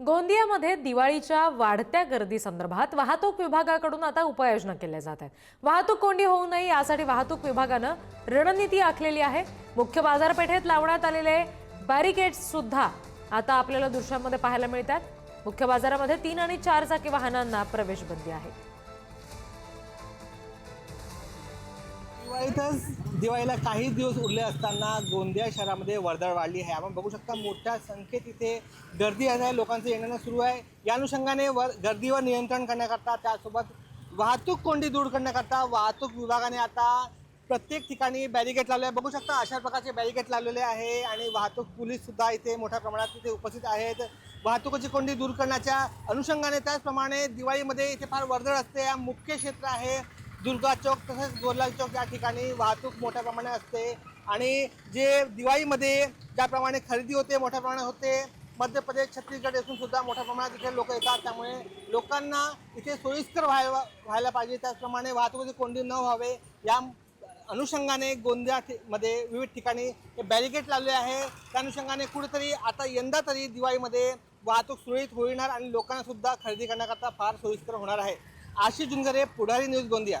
गोंदियामध्ये दिवाळीच्या वाढत्या गर्दी संदर्भात वाहतूक विभागाकडून आता उपाययोजना केल्या जात आहेत. वाहतूक कोंडी होऊ नये यासाठी वाहतूक विभागानं रणनीती आखलेली आहे. मुख्य बाजारपेठेत लावण्यात आलेले बॅरिकेड्स सुद्धा आता आपल्याला दृश्यामध्ये पाहायला मिळतात. मुख्य बाजारामध्ये तीन आणि चार चाकी वाहनांना प्रवेश बंदी आहे. इथंच दिवाळीला काही दिवस उरले असताना गोंदिया शहरामध्ये वर्दळ वाढली आहे. आपण बघू शकता मोठ्या संख्येत इथे गर्दी आहे. लोकांचं येणं सुरू आहे. या अनुषंगाने वर गर्दीवर नियंत्रण करण्याकरता त्यासोबत वाहतूक कोंडी दूर करण्याकरता वाहतूक विभागाने आता प्रत्येक ठिकाणी बॅरिकेड लावले आहे. बघू शकता अशा प्रकारचे बॅरिकेड लावलेले आहे आणि वाहतूक पोलीससुद्धा इथे मोठ्या प्रमाणात इथे उपस्थित आहेत. वाहतुकीची कोंडी दूर करण्याच्या अनुषंगाने त्याचप्रमाणे दिवाळीमध्ये इथे फार वर्दळ असते. या मुख्य क्षेत्र आहे. दुर्गा चौक तसेच गोरलाल चौक या ठिकाणी वाहतूक मोठ्या प्रमाणात असते. आणि जे दिवाळीमध्ये ज्याप्रमाणे खरेदी होते मोठ्या प्रमाणात होते मध्य प्रदेश छत्तीसगड येथून सुद्धा मोठ्या प्रमाणात इथे लोक येतात. त्यामुळे लोकांना इथे सोयीस्कर व्हायला व्हायला पाहिजे. त्याचप्रमाणे वाहतुकीची कोंडी न व्हावे या अनुषंगाने गोंदिया मध्ये विविध ठिकाणी हे बॅरिकेड लावले आहे. त्या अनुषंगाने कुठेतरी आता यंदा तरी दिवाळीमध्ये वाहतूक सुरळीत होणार आणि लोकांना सुद्धा खरेदी करण्याकरता फार सोयीस्कर होणार आहे. Ashish Jungare Pudhari news Gondia.